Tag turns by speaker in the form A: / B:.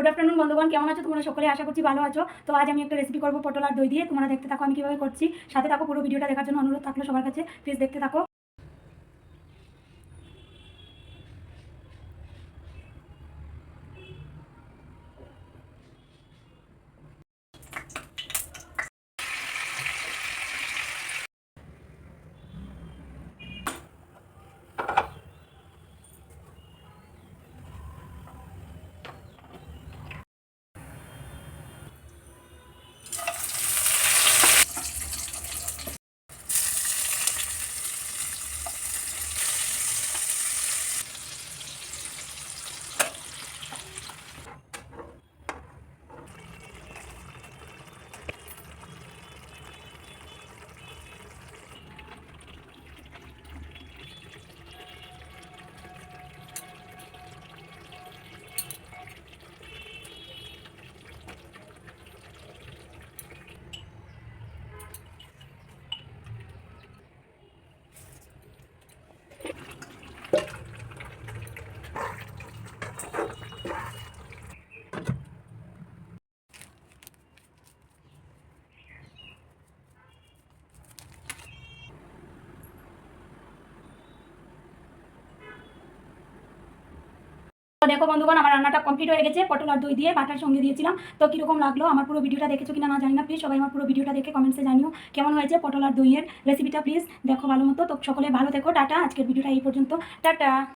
A: Good afternoon বন্ধুগণ। কেমন আছো? তোমরা সকলে আশা করছি ভালো আছো। তো আজ আমি একটা রেসিপি করব, পটল আর দই দিয়ে। তোমরা দেখতে থাকো, আমি কীভাবে করছি। সাথে থাকো, পুরো ভিডিওটা দেখার জন্য অনুরোধ থাকল সবার কাছে। প্লিজ দেখতে থাকো। দেখো বন্ধুগণ, আমার রান্নাটা কমপ্লিট হয়ে গেছে। পটল আর দই দিয়ে বাটার সঙ্গে দিয়েছিলাম। তো কীরকম লাগল? আমার পুরো ভিডিওটা দেখেছ কিনা না জানি না। প্লিজ সবাই আমার পুরো ভিডিওটা দেখে কমেন্টসে জানিও। কেমন হয়েছে পটল আর দইয়ের রেসিপিটা প্লিজ দেখো ভালো মতো। তো সকলে ভালো থেকো। টাটা। আজকের ভিডিওটা এই পর্যন্ত। টাটা।